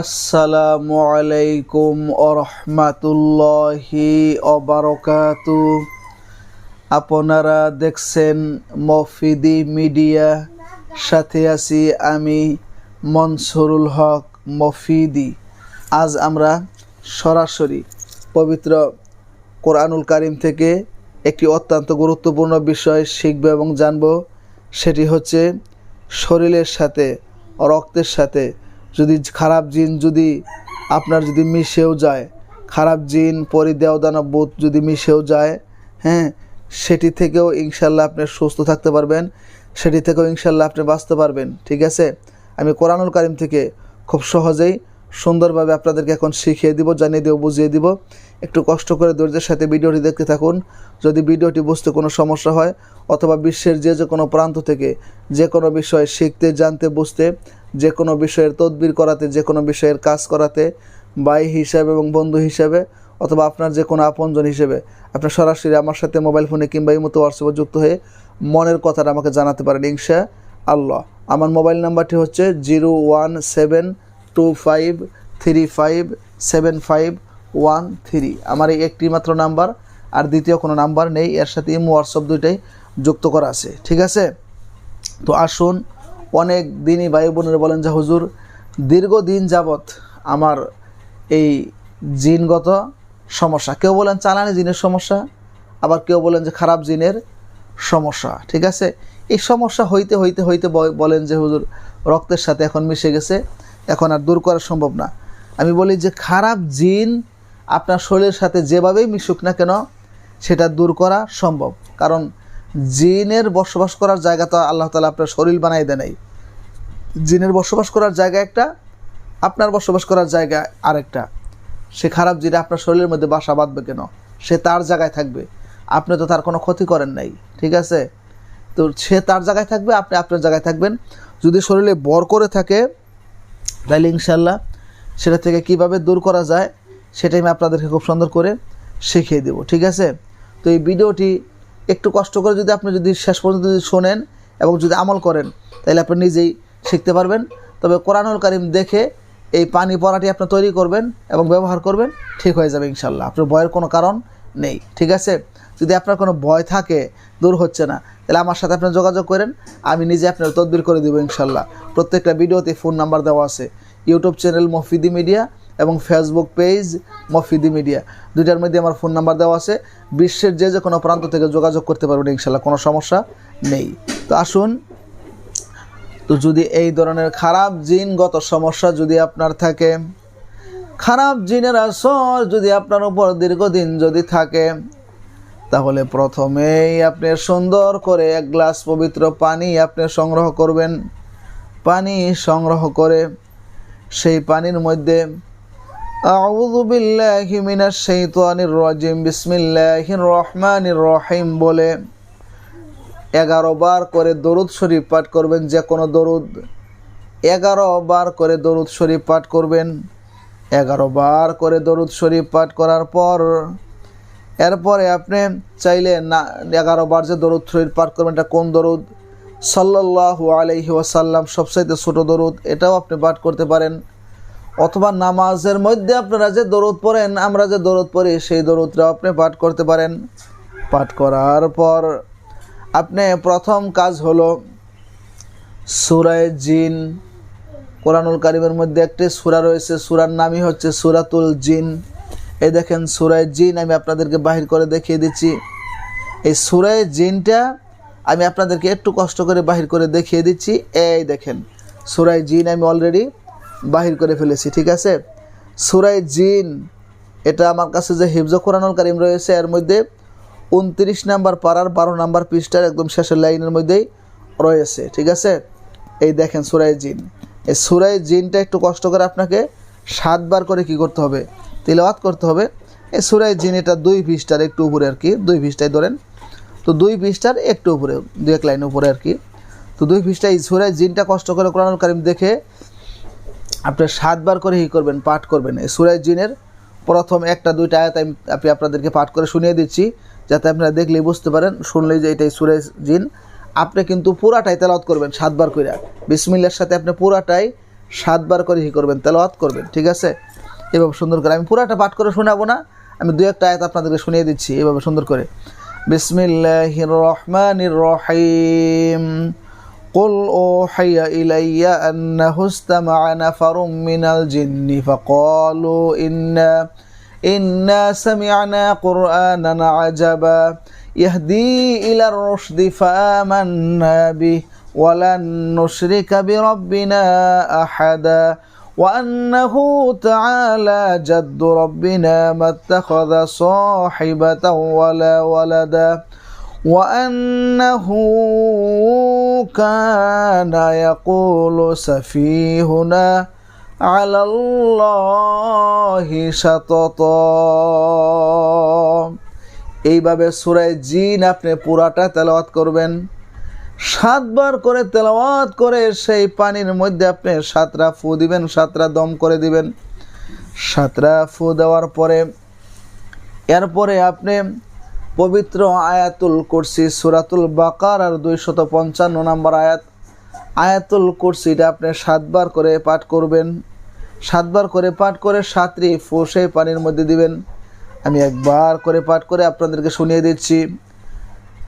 আসসালামু আলাইকুম আরহামাতুল্লাহি অবারকাতু আপনারা দেখছেন মফিদি মিডিয়া, সাথে আছি আমি মনসুরুল হক মফিদি। আজ আমরা সরাসরি পবিত্র কোরআনুল কারিম থেকে একটি অত্যন্ত গুরুত্বপূর্ণ বিষয় শিখব এবং জানব, সেটি হচ্ছে শরীরের সাথে, রক্তের সাথে যদি খারাপ জিন যদি আপনার যদি মিশেও যায়, খারাপ জিন পরি দেওদানা বোধ যদি মিশেও যায় হ্যাঁ সেটি থেকেও ইনশাল্লাহ আপনি সুস্থ থাকতে পারবেন, সেটি থেকেও ইনশাল্লাহ আপনি বাঁচতে পারবেন, ঠিক আছে? আমি কোরআনুল কারিম থেকে খুব সহজেই সুন্দরভাবে আপনাদেরকে এখন শিখিয়ে দিব, জানিয়ে দিব, বুঝিয়ে দিব। একটু কষ্ট করে ধৈর্যের সাথে ভিডিওটি দেখতে থাকুন। যদি ভিডিওটি বুঝতে কোনো সমস্যা হয় অথবা বিশ্বের যে যে কোনো প্রান্ত থেকে যে কোনো বিষয় শিখতে, জানতে, বুঝতে, যে কোনো বিষয়ের তদবির করাতে, যে কোনো বিষয়ের কাজ করাতে, ভাই হিসাবে এবং বন্ধু হিসাবে অথবা আপনার যে কোনো আপনজন হিসেবে আপনার সরাসরি আমার সাথে মোবাইল ফোনে কিংবা এই মতো হোয়াটসঅ্যাপে যুক্ত হয়ে মনের কথাটা আমাকে জানাতে পারেন, ইনশা আল্লাহ। আমার মোবাইল নাম্বারটি হচ্ছে zero one seven two five three five seven five one three আমার এই একটি মাত্র নাম্বার, আর দ্বিতীয় কোনো নাম্বার নেই, এর সাথে ইমো হোয়াটসঅ্যাপ দুইটাই যুক্ত করা আছে, ঠিক আছে? তো আসুন, অনেক দিনই ভাই বোনের বলেন যে, হুজুর, দীর্ঘদিন যাবৎ আমার এই জিনগত সমস্যা। কেউ বলেন চালানি জিনের সমস্যা, আবার কেউ বলেন যে খারাপ জিনের সমস্যা, ঠিক আছে? এই সমস্যা হইতে হইতে হইতে বলেন যে, হুজুর, রক্তের সাথে এখন মিশে গেছে। এখন আর দূর করা সম্ভব না। আমি বলি যে খারাপ জিন আপনার শরীরের সাথে যেভাবেই মিশুক না কেন, সেটা দূর করা সম্ভব। কারণ জিনের বসবাস করার জায়গা তো আল্লাহ তালা আপনার শরীর বানাই দেয় নাই। জিনের বসবাস করার জায়গা একটা, আপনার বসবাস করার জায়গা আরেকটা। সে খারাপ জিনে আপনার শরীরের মধ্যে বাসা বাঁধবে কেন? সে তার জায়গায় থাকবে। আপনি তো তার কোনো ক্ষতি করেন নাই, ঠিক আছে? তো সে তার জায়গায় থাকবে, আপনি আপনার জায়গায় থাকবেন। যদি শরীরে বর করে থাকে তাহলে ইনশাল্লাহ সেটা থেকে কীভাবে দূর করা যায় সেটাই আমি আপনাদেরকে খুব সুন্দর করে শিখিয়ে দেবো, ঠিক আছে? তো এই ভিডিওটি একটু কষ্ট করে যদি আপনি যদি শেষ পর্যন্ত যদি শোনেন এবং যদি আমল করেন তাহলে আপনি নিজেই শিখতে পারবেন। তবে কোরআনুল কারিম দেখে এই পানি পড়াটি আপনি তৈরি করবেন এবং ব্যবহার করবেন, ঠিক হয়ে যাবে ইনশাল্লাহ আপনার ভয়ের কোনো কারণ নেই, ঠিক আছে? যদি আপনার কোনো ভয় থাকে, দূর হচ্ছে না তাহলে আমার সাথে আপনি যোগাযোগ করেন, আমি নিজে আপনার তদবির করে দেবো ইনশাল্লাহ। প্রত্যেকটা ভিডিওতে ফোন নাম্বার দেওয়া আছে। ইউটিউব চ্যানেল মফিদি মিডিয়া এবং ফেসবুক পেজ মফিদি মিডিয়া দুইটার মধ্যে আমার ফোন নাম্বার দেওয়া আছে। বিশ্বের যে যে কোনো প্রান্ত থেকে যোগাযোগ করতে পারবেন ইনশাল্লাহ, কোনো সমস্যা নেই। তো আসুন, তো যদি এই ধরনের খারাপ জিনগত সমস্যা যদি আপনার থাকে, খারাপ জিনের আসর যদি আপনার উপর দীর্ঘদিন যদি থাকে তাহলে প্রথমেই আপনি সুন্দর করে এক গ্লাস পবিত্র পানি আপনি সংগ্রহ করবেন। পানি সংগ্রহ করে সেই পানির মধ্যে রহিম বলে এগারো বার করে দরুদ শরীফ পাঠ করবেন, যে কোনো দরুদ। এগারো বার করে দরুদ শরীফ পাঠ করবেন। এগারো বার করে দরুদ শরীফ পাঠ করার পর এরপরে আপনি চাইলে না, এগারো বার যে দরুদ শরীফ পাঠ করবেন, এটা কোন দরুদ? সাল্লাল্লাহু আলাইহি ওয়াসাল্লাম সবচাইতে ছোট দরুদ, এটাও আপনি পাঠ করতে পারেন। অথবা নামাজের মধ্যে আপনারা যে দরুদ পড়েন, আমরা যে দরুদ পড়ি, সেই দরুদটাও আপনি পাঠ করতে পারেন। পাঠ করার পর আপনি প্রথম কাজ হলো সুরায় জিন। কোরআনুল কারিমের মধ্যে একটি সুরা রয়েছে, সুরার নামই হচ্ছে সুরাতুল জিন। এই দেখেন সুরায় জিন আমি আপনাদেরকে বাহির করে দেখিয়ে দিচ্ছি। এই সুরায় জিনটা আমি আপনাদেরকে একটু কষ্ট করে বাহির করে দেখিয়ে দিচ্ছি। এই দেখেন, সুরায় জিন আমি অলরেডি বাহির করে ফেলেছি, ঠিক আছে? সুরায় জিন, এটা আমার কাছে যে হিফজ কোরআনুল কারিম রয়েছে, এর মধ্যে উনত্রিশ নাম্বার পাড়ার বারো নাম্বার পৃষ্ঠার একদম শেষের লাইনের মধ্যেই রয়েছে, ঠিক আছে? এই দেখেন সুরাই জিন। এই সুরাই জিনটা একটু কষ্ট করে আপনাকে সাতবার করে কি করতে হবে? তিলাওয়াত করতে হবে। এই সুরাই জিন এটা দুই পৃষ্ঠার একটু উপরে আর কি, দুই পৃষ্ঠায় ধরেন। তো দুই পৃষ্ঠার একটু উপরে দু এক লাইন উপরে আর কি। তো দুই পৃষ্ঠায় সুরাই জিনটা কষ্ট করে কোরআনুল কারিম দেখে আপনি সাতবার করে ই করবেন, পাঠ করবেন। এই সুরাই জিনের প্রথম একটা, দুইটা আয়াত আমি আপনি আপনাদেরকে পাঠ করে শুনিয়ে দিচ্ছি, যাতে আপনারা দেখলেই বুঝতে পারেন, শুনলেই যে এটাই সুরাই জিন। আপনি কিন্তু পুরাটাই তেলাওয়াত করবেন সাতবার করে বিসমিল্লার সাথে আপনি পুরাটাই সাতবার করে কি করবেন, তেলাওয়াত করবেন, ঠিক আছে? এভাবে সুন্দর করে আমি পুরাটা পাঠ করে শোনাবো না আমি দু একটা আয়াত আপনাদেরকে শুনিয়ে দিচ্ছি এভাবে সুন্দর করে বিসমিল্লাহির রহমানির রহিম قل أوحي إلي أنه استمع نفر من الجن فقالوا إنا إنا سمعنا قرآنا عجبا يهدي إلى الرشد فآمنا به ولن نشرك بربنا أحدا وأنه تعالى جد ربنا ما اتخذ صاحبة ولا ولدا وأنه كان يقول سفيهنا على الله شططا এইভাবে সুরায় জিন আপনি পুরাটা তেলাওয়াত করবেন সাতবার করে তেলাওয়াত করে সেই পানির মধ্যে আপনি সাতটা ফু দিবেন, সাতটা দম করে দিবেন। সাতটা ফু দেওয়ার পরে, এরপরে আপনি পবিত্র আয়াতুল কুরসি, সুরাতুল বাকার আর দুইশত পঞ্চান্ন নম্বর আয়াত, আয়াতুল কুরসিটা আপনি সাতবার করে পাঠ করবেন। সাতবার করে পাঠ করে সাতটি ফু সেই পানির মধ্যে দিবেন। আমি একবার করে পাঠ করে আপনাদেরকে শুনিয়ে দিচ্ছি।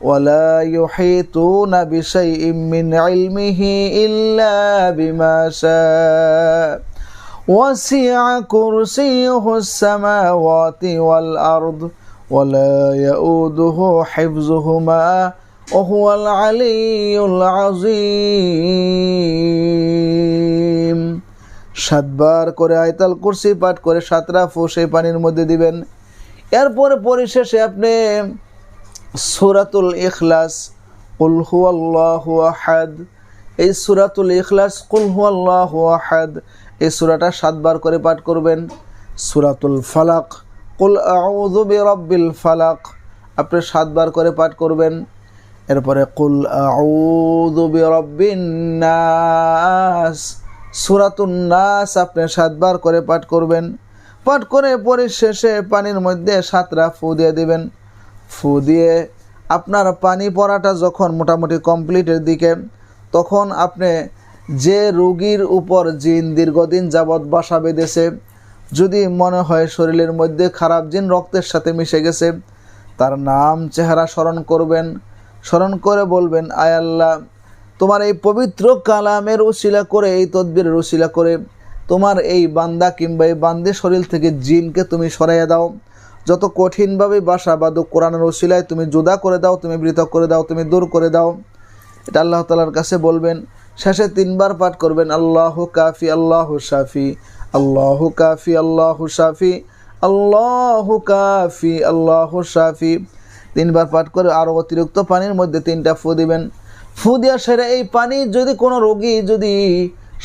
ولا يحيطون بشيء من علمه إلا بما شاء وسع كرسيه السماوات والأرض ولا يؤوده حفظهما وهو العلي العظيم সাতবার করে আয়তাল কুরসি পাঠ করে সাতরা ফোসে পানির মধ্যে দিবেন এরপরে পরিশেষে আপনি সুরাতুল ইখলাস, কুল হুয়াল্লাহু আহাদ। এই সুরাতুল ইখলাস, কুল হুয়াল্লাহু আহাদ। এই সুরাটা সাতবার করে পাঠ করবেন। সুরাতুল ফালাক, কুল আউযু বিরাব্বিল ফালাক। আপনি সাতবার করে পাঠ করবেন। এরপরে কুল আউযু বিরাব্বিন নাস। সুরাতুন নাস আপনি সাতবার করে পাঠ করবেন। পাঠ করে পরিশেষে পানির মধ্যে সাতটা ফু দিয়ে দিবেন। ফু দিয়ে আপনার পানি পড়াটা যখন মোটামুটি কমপ্লিটের দিকে, তখন আপনি যে রোগীর উপর জিন দীর্ঘদিন যাবৎ বাসা বেঁধেছে, যদি মনে হয় শরীরের মধ্যে খারাপ জিন রক্তের সাথে মিশে গেছে, তার নাম চেহারা স্মরণ করবেন। স্মরণ করে বলবেন, আয় আল্লাহ, তোমার এই পবিত্র কালামের উশিলা করে, এই তদ্বিরের উশিলা করে, তোমার এই বান্দা কিংবা এই বান্দের শরীর থেকে জিনকে তুমি সরাইয়া দাও। যত কঠিনভাবে বাসা বাদক কোরআনের ওসিলায় তুমি জুদা করে দাও, তুমি পৃথক করে দাও, তুমি দূর করে দাও, এটা আল্লাহ তালার কাছে বলবেন। শেষে তিনবার পাঠ করবেন, আল্লাহ কাফি, আল্লাহ শাফি, আল্লাহ কাফি, আল্লাহ শাফি, আল্লাহ কাফি, আল্লাহ শাফি। তিনবার পাঠ করে আরও অতিরিক্ত পানির মধ্যে তিনটা ফু দিবেন। ফু দেওয়া সেরে এই পানি যদি কোনো রোগী যদি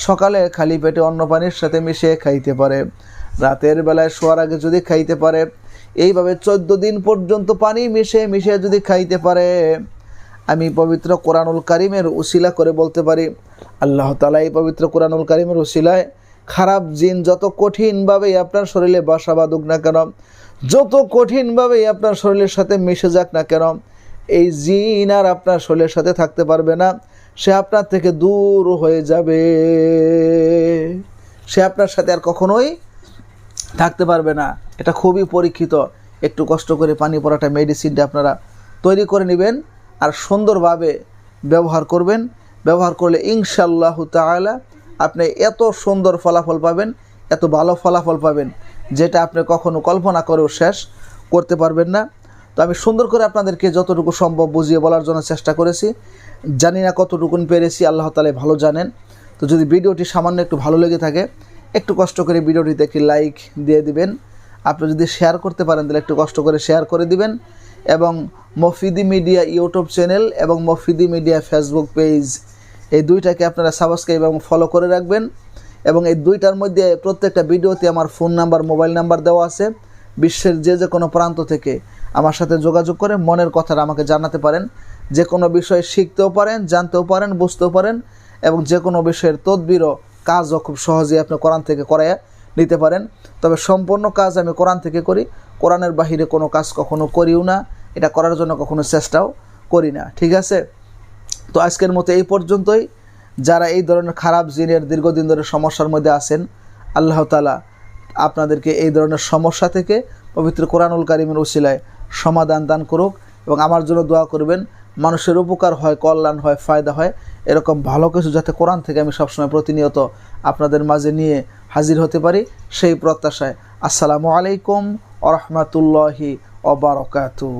সকালে খালি পেটে অন্য পানির সাথে মিশিয়ে খাইতে পারে, রাতের বেলায় শোয়ার আগে যদি খাইতে পারে এইভাবে চোদ্দ দিন পর্যন্ত পানি মিশে মিশে যদি খাইতে পারে, আমি পবিত্র কোরআনুল কারিমের উশিলা করে বলতে পারি। আল্লাহ তালা এই পবিত্র কোরআনুল কারিমের উশিলায় খারাপ জিন যত কঠিনভাবেই আপনার শরীরে বাসা বাঁধুক না কেন, যত কঠিনভাবেই আপনার শরীরের সাথে মিশে যাক না কেন, এই জিন আর আপনার শরীরের সাথে থাকতে পারবে না। সে আপনার থেকে দূর হয়ে যাবে। সে আপনার সাথে আর কখনোই থাকতে পারবে না। এটা খুবই পরীক্ষিত। একটু কষ্ট করে পানি পরাটা মেডিসিনটা আপনারা তৈরি করে নেবেন আর সুন্দরভাবে ব্যবহার করবেন। ব্যবহার করলে ইনশাল্লাহ তাআলা আপনি এত সুন্দর ফলাফল পাবেন, এত ভালো ফলাফল পাবেন, যেটা আপনি কখনো কল্পনা করেও শেষ করতে পারবেন না। তো আমি সুন্দর করে আপনাদেরকে যতটুকু সম্ভব বুঝিয়ে বলার জন্য চেষ্টা করেছি। জানি না কতটুকুন পেরেছি, আল্লাহ তালে ভালো জানেন। তো যদি ভিডিওটি সামান্য একটু ভালো লেগে থাকে একটু কষ্ট করে ভিডিওটিতে একটি লাইক দিয়ে দিবেন। আপনি যদি শেয়ার করতে পারেন, তাহলে একটু কষ্ট করে শেয়ার করে দিবেন। এবং মফিদি মিডিয়া ইউটিউব চ্যানেল এবং মফিদি মিডিয়া ফেসবুক পেজ এই দুইটাকে আপনারা সাবস্ক্রাইব এবং ফলো করে রাখবেন। এবং এই দুইটার মধ্যে প্রত্যেকটা ভিডিওতে আমার ফোন নাম্বার মোবাইল নাম্বার দেওয়া আছে। বিশ্বের যে যে কোনো প্রান্ত থেকে আমার সাথে যোগাযোগ করে মনের কথাটা আমাকে জানাতে পারেন। যে কোনো বিষয় শিখতেও পারেন, জানতেও পারেন, বুঝতেও পারেন এবং যে কোনো বিষয়ের তদবিরও কাজও খুব সহজেই আপনি কোরআন থেকে করাইয়া নিতে পারেন। তবে সম্পূর্ণ কাজ আমি কোরআন থেকে করি। কোরআনের বাহিরে কোনো কাজ কখনো করিও না। এটা করার জন্য কখনো চেষ্টাও করি না। ঠিক আছে? তো আজকের মতো এই পর্যন্তই। যারা এই ধরনের খারাপ জিনের দীর্ঘদিন ধরে সমস্যার মধ্যে আছেন, আল্লাহ তালা আপনাদেরকে এই ধরনের সমস্যা থেকে পবিত্র কোরআনুল কারিমের উসিলায় সমাধান দান করুক এবং আমার জন্য দোয়া করবেন। মানুষের উপকার হয়, কল্যাণ হয়, ফায়দা হয়। এরকম ভালো কিছু যাতে কোরআন থেকে আমি সবসময় প্রতিনিয়ত আপনাদের মাঝে নিয়ে হাজির হতে পারি, সেই প্রত্যাশায়। আসসালামু আলাইকুম অবরকাত অবরকাতু